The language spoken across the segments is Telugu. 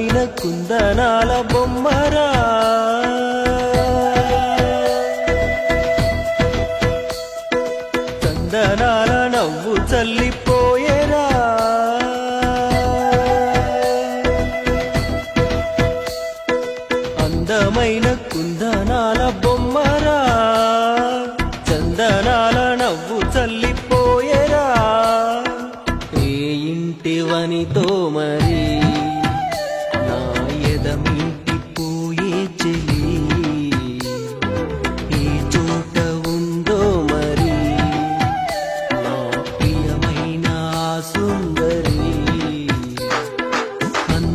అందమైన కుందనాల బొమ్మరా. చందనాల నవ్వు చల్లిపోయేరా. అందమైన కుందనాల బొమ్మ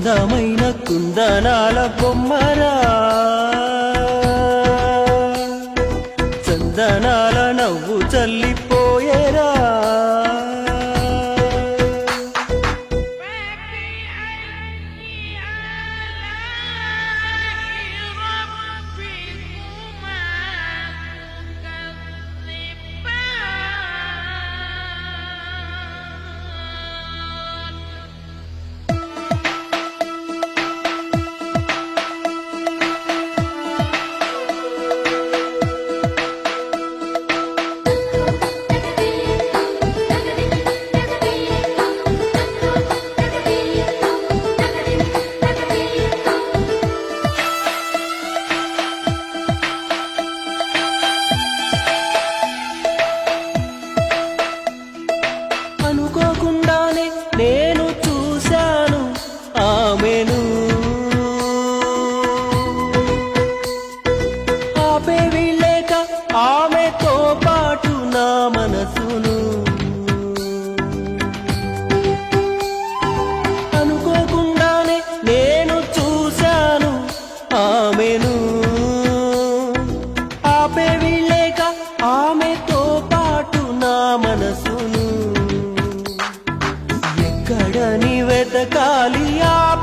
అందమైన కుందనాల బొమ్మరా చందనాల నవ్వు చల్లిపోయేరా.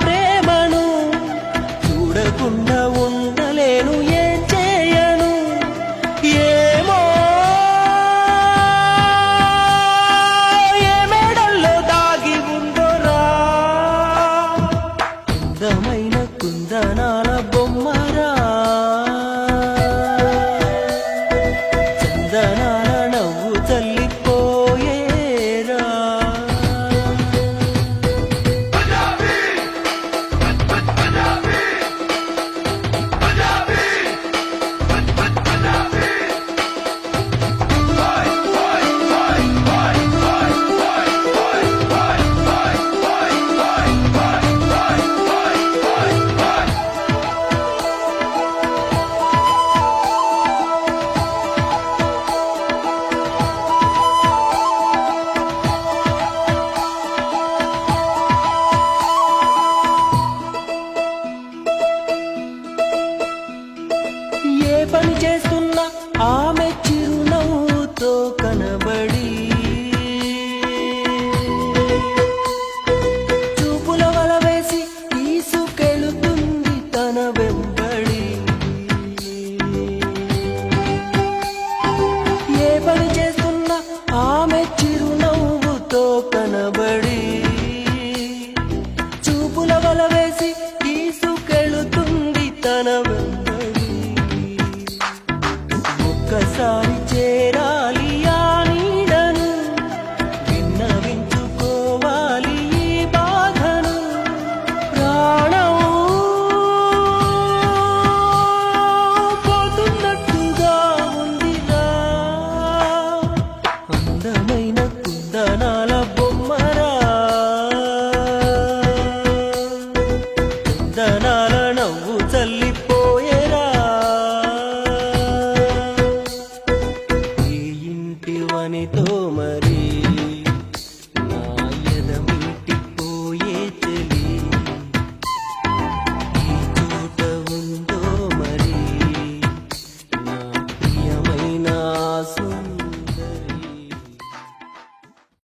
ప్రేమను చూడకుండా ఉండలేను పని చేస్తున్న ఆమె ఇతివనితో మరీ.